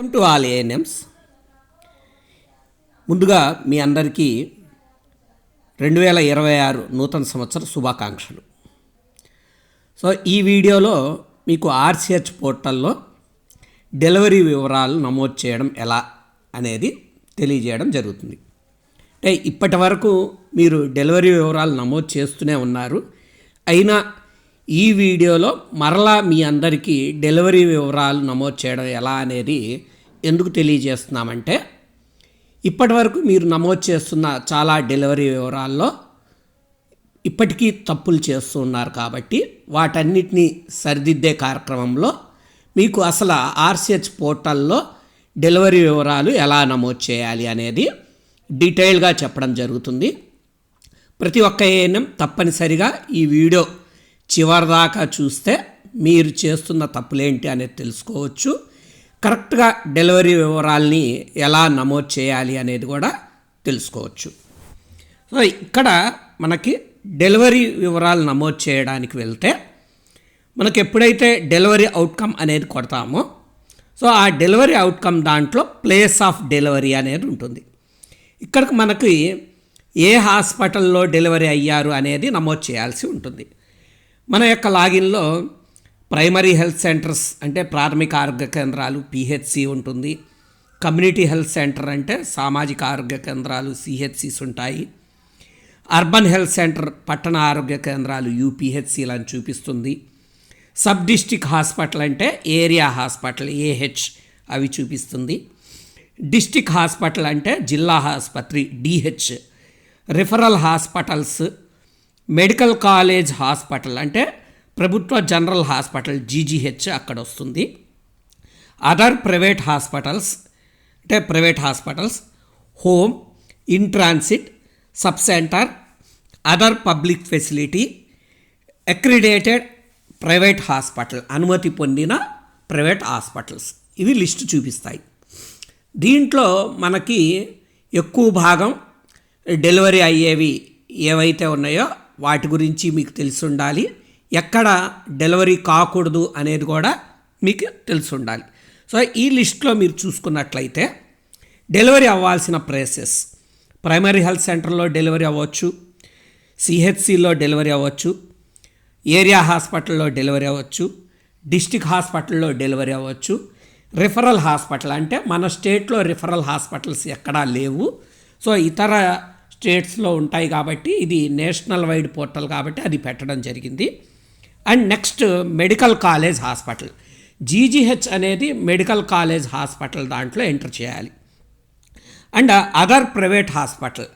Welcome to all ANMs ముందుగా మీ అందరికీ రెండు వేల ఇరవై ఆరు నూతన సంవత్సర శుభాకాంక్షలు. సో ఈ వీడియోలో మీకు ఆర్సిహెచ్ పోర్టల్లో డెలివరీ వివరాలు నమోదు చేయడం ఎలా అనేది తెలియజేయడం జరుగుతుంది. అంటే ఇప్పటి వరకు మీరు డెలివరీ వివరాలు నమోదు చేస్తూనే ఉన్నారు. అయినా ఈ వీడియోలో మరలా మీ అందరికీ డెలివరీ వివరాలు నమోదు చేయడం ఎలా అనేది ఎందుకు తెలియజేస్తున్నామంటే ఇప్పటి వరకు మీరు నమోదు చేస్తున్న చాలా డెలివరీ వివరాల్లో ఇప్పటికీ తప్పులు చేస్తూ ఉన్నారు కాబట్టి వాటన్నిటినీ సరిదిద్దే కార్యక్రమంలో మీకు అసలు ఆర్సిహెచ్ పోర్టల్లో డెలివరీ వివరాలు ఎలా నమోదు చేయాలి అనేది డీటెయిల్గా చెప్పడం జరుగుతుంది. ప్రతి ఒక్క ఏఎన్ఎం తప్పనిసరిగా ఈ వీడియో చివరిదాకా చూస్తే మీరు చేస్తున్న తప్పులేంటి అనేది తెలుసుకోవచ్చు. కరెక్ట్గా డెలివరీ వివరాల్ని ఎలా నమోదు చేయాలి అనేది కూడా తెలుసుకోవచ్చు. సో ఇక్కడ మనకి డెలివరీ వివరాలు నమోదు చేయడానికి వెళ్తే మనకి ఎప్పుడైతే డెలివరీ అవుట్కమ్ అనేది కొడతామో సో ఆ డెలివరీ అవుట్కమ్ దాంట్లో ప్లేస్ ఆఫ్ డెలివరీ అనేది ఉంటుంది. ఇక్కడికి మనకి ఏ హాస్పిటల్లో డెలివరీ అయ్యారు అనేది నమోదు చేయాల్సి ఉంటుంది. మన యొక్క లాగిన్లో ప్రైమరీ హెల్త్ సెంటర్స్ అంటే ప్రాథమిక ఆరోగ్య కేంద్రాలు పిహెచ్సి ఉంటుంది. కమ్యూనిటీ హెల్త్ సెంటర్ అంటే సామాజిక ఆరోగ్య కేంద్రాలు సిహెచ్సిస్ ఉంటాయి. అర్బన్ హెల్త్ సెంటర్ పట్టణ ఆరోగ్య కేంద్రాలు యూపీహెచ్సిలు అని చూపిస్తుంది. సబ్ డిస్టిక్ హాస్పిటల్ అంటే ఏరియా హాస్పిటల్ ఏహెచ్ అవి చూపిస్తుంది. డిస్టిక్ హాస్పిటల్ అంటే జిల్లా ఆసుపత్రి DH. Referral hospitals medical college hospital అంటే ప్రభుత్వ జనరల్ హాస్పిటల్ జీజీహెచ్ అక్కడ వస్తుంది అదర్ ప్రైవేట్ హాస్పిటల్స్ అంటే private hospitals home in transit sub centre other public facility accredited private hospital అనుమతి పొందిన ప్రైవేట్ హాస్పిటల్స్. ఇవి లిస్టు చూపిస్తాయి. దీంట్లో మనకి ఎక్కువ భాగం డెలివరీ అయ్యేవి ఏవైతే ఉన్నాయో వాటి గురించి మీకు తెలిసి ఉండాలి. ఎక్కడ డెలివరీ కాకూడదు అనేది కూడా మీకు తెలిసి ఉండాలి సో ఈ లిస్ట్లో మీరు చూసుకున్నట్లయితే డెలివరీ అవ్వాల్సిన ప్లేసెస్ ప్రైమరీ హెల్త్ సెంటర్లో డెలివరీ అవ్వచ్చు సిహెచ్సిలో డెలివరీ అవ్వచ్చు ఏరియా హాస్పిటల్లో డెలివరీ అవ్వచ్చు డిస్టిక్ హాస్పిటల్లో డెలివరీ అవ్వచ్చు రిఫరల్ హాస్పిటల్ అంటే మన స్టేట్లో రిఫరల్ హాస్పిటల్స్ ఎక్కడా లేవు. సో ఇతర స్టేట్స్లో ఉంటాయి కాబట్టి ఇది నేషనల్ వైడ్ పోర్టల్ కాబట్టి అది పెట్టడం జరిగింది. And next medical college hospital. GGH అనేది మెడికల్ కాలేజ్ హాస్పిటల్ దాంట్లో ఎంటర్ చేయాలి. And other private hospital.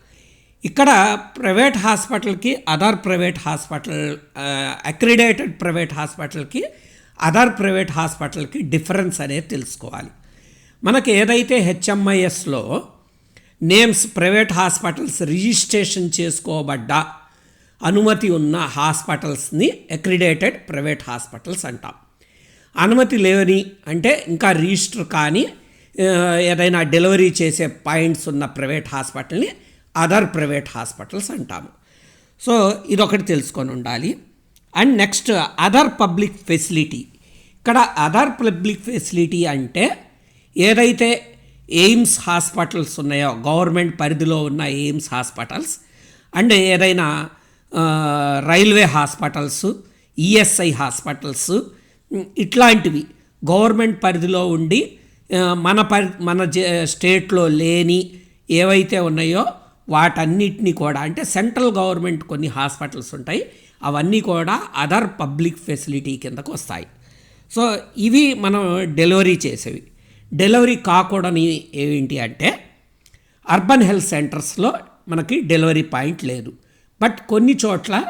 ఇక్కడ ప్రైవేట్ హాస్పిటల్కి other private hospital accredited private హాస్పిటల్కి అదర్ ప్రైవేట్ హాస్పిటల్కి డిఫరెన్స్ అనేది తెలుసుకోవాలి. మనకి ఏదైతే హెచ్ఎంఐఎస్లో నేమ్స్ ప్రైవేట్ హాస్పిటల్స్ రిజిస్ట్రేషన్ చేసుకోబడ్డ అనుమతి ఉన్న హాస్పిటల్స్ని అక్రిడేటెడ్ ప్రైవేట్ హాస్పిటల్స్ అంటాం. అనుమతి లేవని అంటే ఇంకా రిజిస్టర్ కానీ ఏదైనా డెలివరీ చేసే పాయింట్స్ ఉన్న ప్రైవేట్ హాస్పిటల్ని అదర్ ప్రైవేట్ హాస్పిటల్స్ అంటాము. సో ఇదొకటి తెలుసుకొని ఉండాలి. And next other public facility. ఇక్కడ అదర్ పబ్లిక్ ఫెసిలిటీ అంటే ఏదైతే ఎయిమ్స్ హాస్పిటల్స్ ఉన్నాయో గవర్నమెంట్ పరిధిలో ఉన్న ఎయిమ్స్ హాస్పిటల్స్ అండ్ ఏదైనా రైల్వే హాస్పిటల్స్ ఈఎస్ఐ హాస్పిటల్స్ ఇట్లాంటివి. గవర్నమెంట్ పరిధిలో ఉండి మన పరి మన స్టేట్లో లేని ఏవైతే ఉన్నాయో వాటన్నిటినీ కూడా అంటే సెంట్రల్ గవర్నమెంట్ కొన్ని హాస్పిటల్స్ ఉంటాయి అవన్నీ కూడా అదర్ పబ్లిక్ ఫెసిలిటీ కిందకు వస్తాయి. సో ఇవి మనం డెలివరీ చేసేవి. డెలివరీ కాకూడని ఏంటి అంటే అర్బన్ హెల్త్ సెంటర్స్లో మనకి డెలివరీ పాయింట్ లేదు. బట్ కొన్ని చోట్ల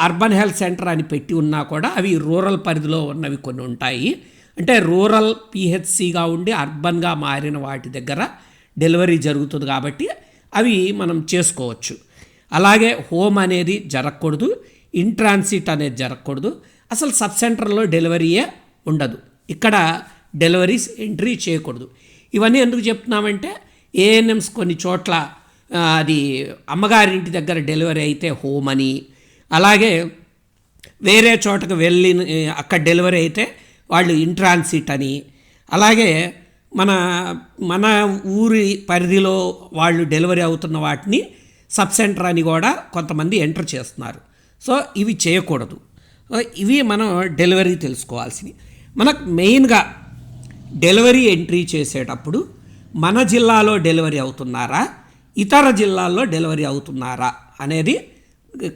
అర్బన్ హెల్త్ సెంటర్ అని పెట్టి ఉన్నా కూడా అవి రూరల్ పరిధిలో ఉన్నవి కొన్ని ఉంటాయి. అంటే రూరల్ పిహెచ్సిగా ఉండి అర్బన్గా మారిన వాటి దగ్గర డెలివరీ జరుగుతుంది కాబట్టి అవి మనం చేసుకోవచ్చు. అలాగే హోమ్ అనేది జరగకూడదు ఇంట్రాన్సిట్ అనేది జరగకూడదు. అసలు సబ్ సెంటర్లో డెలివరీయే ఉండదు. ఇక్కడ డెలివరీస్ ఎంట్రీ చేయకూడదు. ఇవన్నీ ఎందుకు చెప్తున్నామంటే ఏఎన్ఎంస్ కొన్ని చోట్ల అది అమ్మగారింటి దగ్గర డెలివరీ అయితే హోమ్ అని. అలాగే వేరే చోటకు వెళ్ళి అక్కడ డెలివరీ అయితే వాళ్ళు ఇంట్రాన్సిట్ అని. అలాగే మన మన ఊరి పరిధిలో వాళ్ళు డెలివరీ అవుతున్న వాటిని సబ్ సెంటర్ అని కూడా కొంతమంది ఎంటర్ చేస్తున్నారు. సో ఇవి చేయకూడదు. ఇవి మనం డెలివరీ తెలుసుకోవాల్సినవి. మనకు మెయిన్గా డెలివరీ ఎంట్రీ చేసేటప్పుడు మన జిల్లాలో డెలివరీ అవుతున్నారా? ఇతర జిల్లాల్లో డెలివరీ అవుతున్నారా అనేది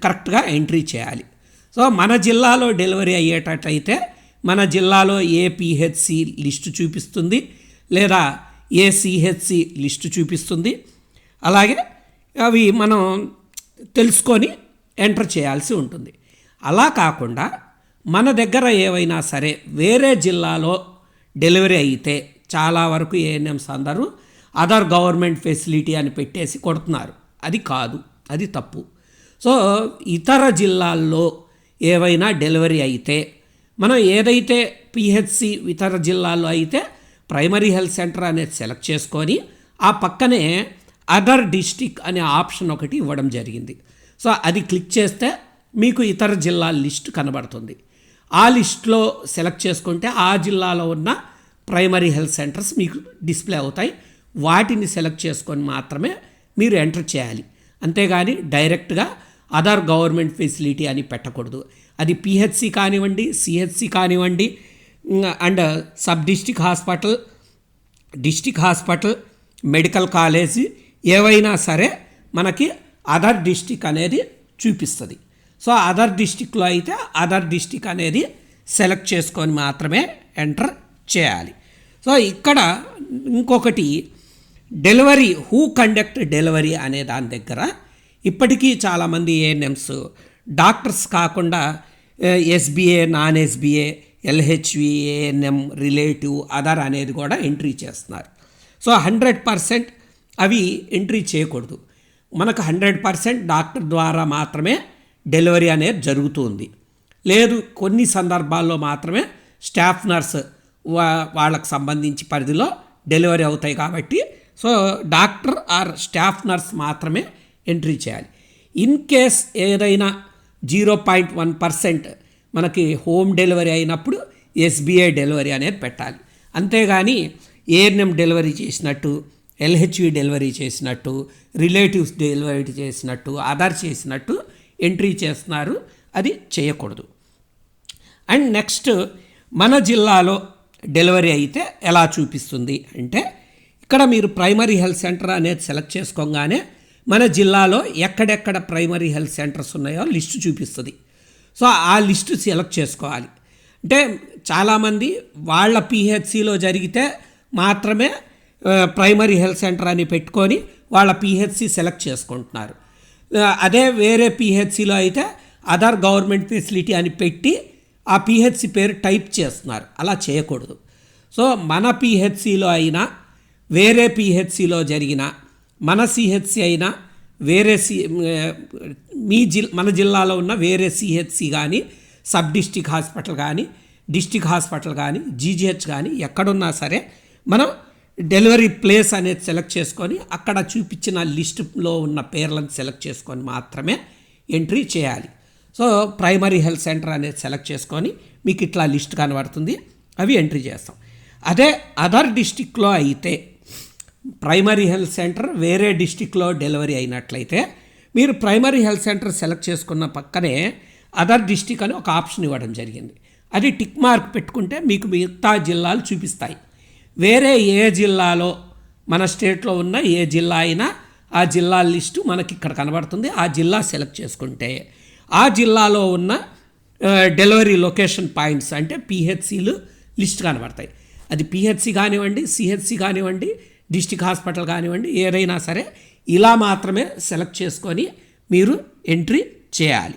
కరెక్ట్గా ఎంట్రీ చేయాలి. సో మన జిల్లాలో డెలివరీ అయ్యేటట్టయితే మన జిల్లాలో ఏ పిహెచ్సి లిస్టు చూపిస్తుంది లేదా ఏ సిహెచ్సి లిస్టు చూపిస్తుంది. అలాగే అవి మనం తెలుసుకొని ఎంటర్ చేయాల్సి ఉంటుంది. అలా కాకుండా మన దగ్గర ఏవైనా సరే వేరే జిల్లాలో డెలివరీ అయితే చాలా వరకు ఏఎన్ఎంస్ అందరూ అదర్ గవర్నమెంట్ ఫెసిలిటీ అని పెట్టేసి కొడుతున్నారు. అది కాదు అది తప్పు. సో ఇతర జిల్లాల్లో ఏవైనా డెలివరీ అయితే మనం ఏదైతే పిహెచ్సి ఇతర జిల్లాల్లో అయితే ప్రైమరీ హెల్త్ సెంటర్ అనేది సెలెక్ట్ చేసుకొని ఆ పక్కనే అదర్ డిస్టిక్ అనే ఆప్షన్ ఒకటి ఇవ్వడం జరిగింది. సో అది క్లిక్ చేస్తే మీకు ఇతర జిల్లాల లిస్ట్ కనబడుతుంది. ఆ లిస్ట్లో సెలెక్ట్ చేసుకుంటే ఆ జిల్లాలో ఉన్న ప్రైమరీ హెల్త్ సెంటర్స్ మీకు డిస్ప్లే అవుతాయి. వాటిని సెలెక్ట్ చేసుకొని మాత్రమే మీరు ఎంటర్ చేయాలి. అంతేగాని డైరెక్ట్గా అదర్ గవర్నమెంట్ ఫెసిలిటీ అని పెట్టకూడదు. అది పిహెచ్సి కానివ్వండి సిహెచ్సి కానివ్వండి and sub district hospital district hospital medical college ఏవైనా సరే మనకి అదర్ డిస్టిక్ అనేది చూపిస్తుంది. సో అదర్ డిస్టిక్లో అయితే అదర్ డిస్టిక్ అనేది సెలెక్ట్ చేసుకొని మాత్రమే ఎంటర్ చేయాలి. సో ఇక్కడ ఇంకొకటి డెలివరీ హూ కండక్ట్ డెలివరీ అనే దాని దగ్గర ఇప్పటికీ చాలామంది ఏఎన్ఎంస్ డాక్టర్స్ కాకుండా SBA non SBA LHV ANM relative other అనేది కూడా ఎంట్రీ చేస్తున్నారు. సో హండ్రెడ్ పర్సెంట్ అవి ఎంట్రీ చేయకూడదు. మనకు హండ్రెడ్ పర్సెంట్ డాక్టర్ ద్వారా మాత్రమే డెలివరీ అనేది జరుగుతుంది. లేదు కొన్ని సందర్భాల్లో మాత్రమే స్టాఫ్ నర్స్ వా వాళ్ళకు సంబంధించి పరిధిలో డెలివరీ అవుతాయి కాబట్టి so doctor or staff nurse మాత్రమే ఎంట్రీ చేయాలి. ఇన్ కేస్ ఏదైనా జీరో పాయింట్ వన్ పర్సెంట్ మనకి హోమ్ డెలివరీ అయినప్పుడు ఎస్బీఐ డెలివరీ అనేది పెట్టాలి. అంతేగాని ఏఎన్ఎం డెలివరీ చేసినట్టు ఎల్హెచ్వి డెలివరీ చేసినట్టు రిలేటివ్స్ డెలివరీ చేసినట్టు ఆధార్ చేసినట్టు ఎంట్రీ చేస్తున్నారు. అది చేయకూడదు. అండ్ నెక్స్ట్ మన జిల్లాలో డెలివరీ అయితే ఎలా చూపిస్తుంది అంటే ఇక్కడ మీరు ప్రైమరీ హెల్త్ సెంటర్ అనేది సెలెక్ట్ చేసుకోగానే మన జిల్లాలో ఎక్కడెక్కడ ప్రైమరీ హెల్త్ సెంటర్స్ ఉన్నాయో లిస్టు చూపిస్తుంది. సో ఆ లిస్టు సెలెక్ట్ చేసుకోవాలి. అంటే చాలామంది వాళ్ళ పిహెచ్సిలో జరిగితే మాత్రమే ప్రైమరీ హెల్త్ సెంటర్ అని పెట్టుకొని వాళ్ళ పిహెచ్సి సెలెక్ట్ చేసుకుంటున్నారు. అదే వేరే పిహెచ్సిలో అయితే అదర్ గవర్నమెంట్ ఫెసిలిటీ అని పెట్టి ఆ పిహెచ్సి పేరు టైప్ చేస్తున్నారు. అలా చేయకూడదు. సో మన పిహెచ్సిలో అయినా వేరే పిహెచ్సిలో జరిగిన మన సిహెచ్సి అయినా వేరే సి మీ జిల్ మన జిల్లాలో ఉన్న వేరే సిహెచ్సి కానీ సబ్ డిస్టిక్ హాస్పిటల్ కానీ డిస్టిక్ హాస్పిటల్ కానీ జీజీహెచ్ కానీ ఎక్కడున్నా సరే మనం డెలివరీ ప్లేస్ అనేది సెలెక్ట్ చేసుకొని అక్కడ చూపించిన లిస్టులో ఉన్న పేర్లను సెలెక్ట్ చేసుకొని మాత్రమే ఎంట్రీ చేయాలి. సో ప్రైమరీ హెల్త్ సెంటర్ అనేది సెలెక్ట్ చేసుకొని మీకు ఇట్లా లిస్ట్ కనబడుతుంది అవి ఎంట్రీ చేస్తాం. అదే అదర్ డిస్టిక్లో అయితే ప్రైమరీ హెల్త్ సెంటర్ వేరే డిస్టిక్లో డెలివరీ అయినట్లయితే మీరు ప్రైమరీ హెల్త్ సెంటర్ సెలెక్ట్ చేసుకున్న పక్కనే అదర్ డిస్టిక్ అని ఒక ఆప్షన్ ఇవ్వడం జరిగింది. అది టిక్ మార్క్ పెట్టుకుంటే మీకు మిగతా జిల్లాలు చూపిస్తాయి. వేరే ఏ జిల్లాలో మన స్టేట్లో ఉన్న ఏ జిల్లా అయినా ఆ జిల్లా లిస్టు మనకి ఇక్కడ కనబడుతుంది. ఆ జిల్లా సెలెక్ట్ చేసుకుంటే ఆ జిల్లాలో ఉన్న డెలివరీ లొకేషన్ పాయింట్స్ అంటే పిహెచ్సిలు లిస్ట్ కనబడతాయి. అది పిహెచ్సి కానివ్వండి సిహెచ్సి కానివ్వండి డిస్టిక్ హాస్పిటల్ కానివ్వండి ఏదైనా సరే ఇలా మాత్రమే సెలెక్ట్ చేసుకొని మీరు ఎంట్రీ చేయాలి.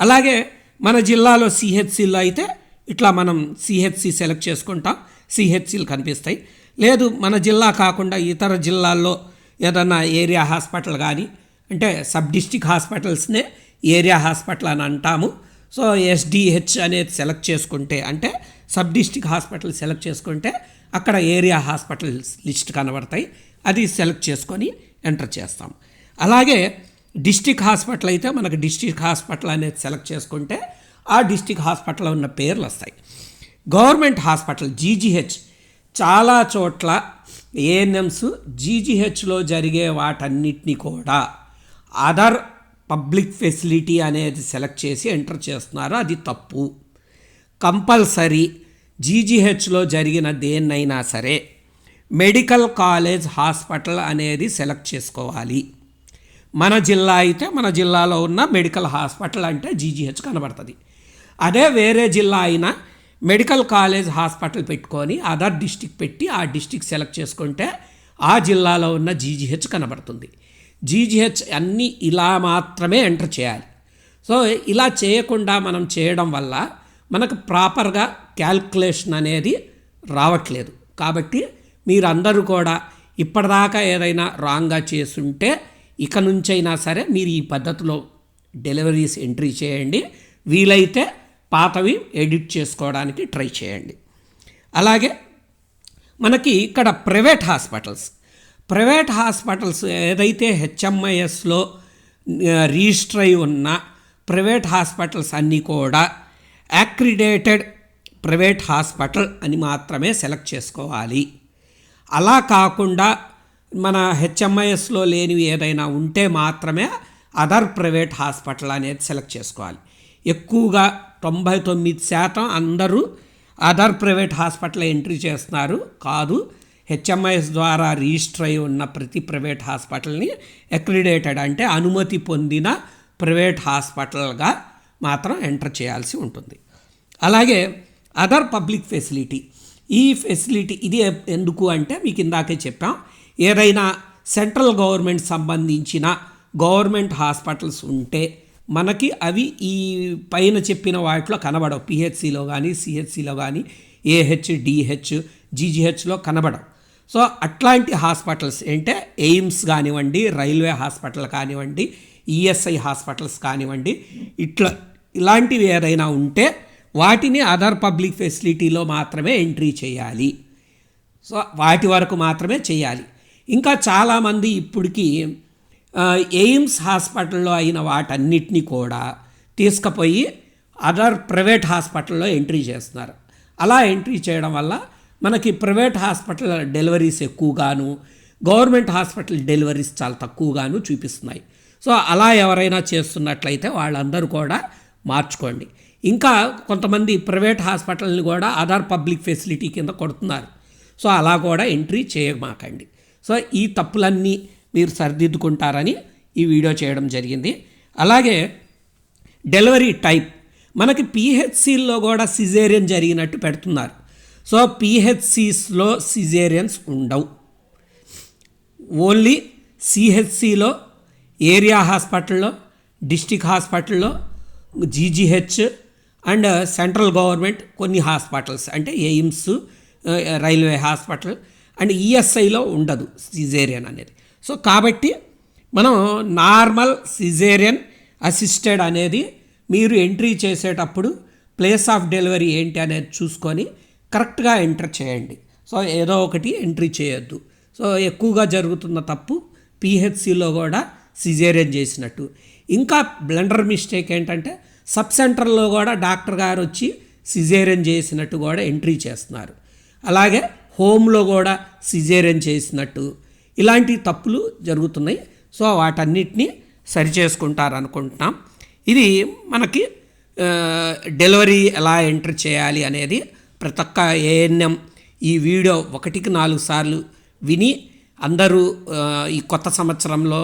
అలాగే మన జిల్లాలో సిహెచ్సిలో అయితే ఇట్లా మనం సిహెచ్సి సెలెక్ట్ చేసుకుంటాం. సిహెచ్సిలు కనిపిస్తాయి. లేదు మన జిల్లా కాకుండా ఇతర జిల్లాల్లో ఏదన్నా ఏరియా హాస్పిటల్ కానీ అంటే సబ్ డిస్టిక్ హాస్పిటల్స్నే ఏరియా హాస్పిటల్ అని అంటాము. సో ఎస్డిహెచ్ అనేది సెలెక్ట్ చేసుకుంటే అంటే సబ్ డిస్టిక్ హాస్పిటల్ సెలెక్ట్ చేసుకుంటే అక్కడ ఏరియా హాస్పిటల్స్ లిస్ట్ కనబడతాయి. అది సెలెక్ట్ చేసుకొని ఎంటర్ చేస్తాం. అలాగే డిస్టిక్ హాస్పిటల్ అయితే మనకు డిస్టిక్ హాస్పిటల్ అనేది సెలెక్ట్ చేసుకుంటే ఆ డిస్టిక్ హాస్పిటల్లో ఉన్న పేర్లు వస్తాయి. Government hospital GGH. చాలా చోట్ల ఏఎన్ఎమ్స్ జీజీహెచ్లో జరిగే వాటన్నిటిని కూడా అదర్ పబ్లిక్ ఫెసిలిటీ అనేది సెలెక్ట్ చేసి ఎంటర్ చేస్తున్నారు. అది తప్పు. కంపల్సరీ జీజీహెచ్లో జరిగిన దేన్నైనా సరే మెడికల్ కాలేజ్ హాస్పిటల్ అనేది సెలెక్ట్ చేసుకోవాలి. మన జిల్లా అయితే మన జిల్లాలో ఉన్న మెడికల్ హాస్పిటల్ అంటే జీజీహెచ్ కనబడుతుంది. అదే వేరే జిల్లా అయినా మెడికల్ కాలేజ్ హాస్పిటల్ పెట్టుకొని అదర్ డిస్టిక్ పెట్టి ఆ డిస్టిక్ సెలెక్ట్ చేసుకుంటే ఆ జిల్లాలో ఉన్న జీజీహెచ్ కనబడుతుంది. జీజీహెచ్ అన్నీ ఇలా మాత్రమే ఎంటర్ చేయాలి. సో ఇలా చేయకుండా మనం చేయడం వల్ల మనకు ప్రాపర్గా క్యాల్కులేషన్ అనేది రావట్లేదు. కాబట్టి మీరందరూ కూడా ఇప్పటిదాకా ఏదైనా రాంగ్గా చేస్తుంటే ఇక నుంచైనా సరే మీరు ఈ పద్ధతిలో డెలివరీస్ ఎంట్రీ చేయండి. వీలైతే పాతవి ఎడిట్ చేసుకోవడానికి ట్రై చేయండి. అలాగే మనకి ఇక్కడ ప్రైవేట్ హాస్పిటల్స్. ప్రైవేట్ హాస్పిటల్స్ ఏదైతే హెచ్ఎంఐఎస్లో రిజిస్టర్ అయి ఉన్న ప్రైవేట్ హాస్పిటల్స్ అన్నీ కూడా యాక్రిడేటెడ్ ప్రైవేట్ హాస్పిటల్ అని మాత్రమే సెలెక్ట్ చేసుకోవాలి. అలా కాకుండా మన హెచ్ఎంఐఎస్లో లేనివి ఏదైనా ఉంటే మాత్రమే అదర్ ప్రైవేట్ హాస్పిటల్ అనేది సెలెక్ట్ చేసుకోవాలి. ఎక్కువగా తొంభై తొమ్మిది శాతం అందరూ అదర్ ప్రైవేట్ హాస్పిటల్ ఎంట్రీ చేస్తున్నారు. కాదు హెచ్ఎంఐఎస్ ద్వారా రిజిస్టర్ అయి ఉన్న ప్రతి ప్రైవేట్ హాస్పిటల్ని అక్రిడేటెడ్ అంటే అనుమతి పొందిన ప్రైవేట్ హాస్పిటల్గా మాత్రం ఎంటర్ చేయాల్సి ఉంటుంది. అలాగే అదర్ పబ్లిక్ ఫెసిలిటీ ఈ ఫెసిలిటీ ఇది ఎందుకు అంటే మీకు ఇందాకే చెప్పాం ఏదైనా సెంట్రల్ గవర్నమెంట్ సంబంధించిన గవర్నమెంట్ హాస్పిటల్స్ ఉంటే మనకి అవి ఈ పైన చెప్పిన వాటిలో కనబడవు. పిహెచ్సిలో కానీ సిహెచ్సిలో కానీ ఏహెచ్ డిహెచ్ జీజీహెచ్లో కనబడవు. సో అట్లాంటి హాస్పిటల్స్ అంటే ఎయిమ్స్ కానివ్వండి రైల్వే హాస్పిటల్ కానివ్వండి ఈఎస్ఐ హాస్పిటల్స్ కానివ్వండి ఇట్లా ఇలాంటివి ఏదైనా ఉంటే వాటిని అదర్ పబ్లిక్ ఫెసిలిటీలో మాత్రమే ఎంట్రీ చేయాలి. సో వాటి వరకు మాత్రమే చేయాలి. ఇంకా చాలామంది ఇప్పటికీ ఎయిమ్స్ హాస్పిటల్లో అయిన వాటన్నిటినీ కూడా తీసుకుపోయి అదర్ ప్రైవేట్ హాస్పిటల్లో ఎంట్రీ చేస్తున్నారు. అలా ఎంట్రీ చేయడం వల్ల మనకి ప్రైవేట్ హాస్పిటల్ డెలివరీస్ ఎక్కువగాను గవర్నమెంట్ హాస్పిటల్ డెలివరీస్ చాలా తక్కువగాను చూపిస్తున్నాయి. సో అలా ఎవరైనా చేస్తున్నట్లయితే వాళ్ళందరూ కూడా మార్చుకోండి. ఇంకా కొంతమంది ప్రైవేట్ హాస్పిటల్ని కూడా అదర్ పబ్లిక్ ఫెసిలిటీ కింద కొడుతున్నారు. సో అలా కూడా ఎంట్రీ చేయమాకండి. సో ఈ తప్పులన్నీ మీరు సరిదిద్దుకుంటారని ఈ వీడియో చేయడం జరిగింది. అలాగే డెలివరీ టైప్ మనకి పిహెచ్సిల్లో కూడా సిజేరియన్ జరిగినట్టు పెడుతున్నారు. సో పిహెచ్సిస్లో సిజేరియన్స్ ఉండవు. ఓన్లీ సిహెచ్సిలో ఏరియా హాస్పిటల్లో డిస్టిక్ హాస్పిటల్లో జీజీహెచ్ అండ్ సెంట్రల్ గవర్నమెంట్ కొన్ని హాస్పిటల్స్ అంటే ఎయిమ్స్ రైల్వే హాస్పిటల్ అండ్ ఈఎస్ఐలో ఉండదు సిజేరియన్ అనేది. సో కాబట్టి మనం నార్మల్ సిజేరియన్ అసిస్టెడ్ అనేది మీరు ఎంట్రీ చేసేటప్పుడు ప్లేస్ ఆఫ్ డెలివరీ ఏంటి అనేది చూసుకొని కరెక్ట్గా ఎంటర్ చేయండి. సో ఏదో ఒకటి ఎంట్రీ చేయొద్దు. సో ఎక్కువగా జరుగుతున్న తప్పు పిహెచ్సిలో కూడా సిజేరియన్ చేసినట్టు. ఇంకా బ్లండర్ మిస్టేక్ ఏంటంటే సబ్ సెంటర్లో కూడా డాక్టర్ గారు వచ్చి సిజేరియన్ చేసినట్టు కూడా ఎంట్రీ చేస్తున్నారు. అలాగే హోమ్లో కూడా సిజేరియన్ చేసినట్టు ఇలాంటి తప్పులు జరుగుతున్నాయి. సో వాటన్నిటిని సరిచేసుకుంటారు అనుకుంటున్నాం ఇది మనకి డెలివరీ ఎలా ఎంటర్ చేయాలి అనేది ప్రతి ఒక్క ఏఎన్ఎం ఈ వీడియో ఒకటికి నాలుగు సార్లు విని అందరూ ఈ కొత్త సంవత్సరంలో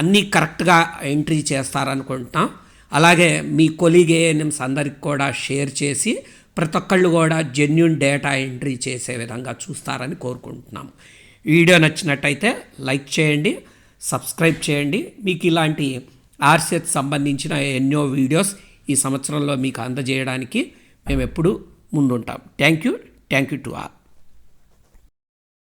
అన్నీ కరెక్ట్గా ఎంట్రీ చేస్తారనుకుంటున్నాం. అలాగే మీ కొలీగ్ ఏఎన్ఎంస్ అందరికి కూడా షేర్ చేసి ప్రతి ఒక్కళ్ళు కూడా జెన్యున్ డేటా ఎంట్రీ చేసే విధంగా చూస్తారని కోరుకుంటున్నాము వీడియో నచ్చినట్టయితే లైక్ చేయండి సబ్స్క్రైబ్ చేయండి. మీకు ఇలాంటి ఆర్సెట్ సంబంధించిన ఎన్నో వీడియోస్ ఈ సంవత్సరంలో మీకు అందజేయడానికి మేము ఎప్పుడూ ముందుంటాం. Thank you. Thank you to all.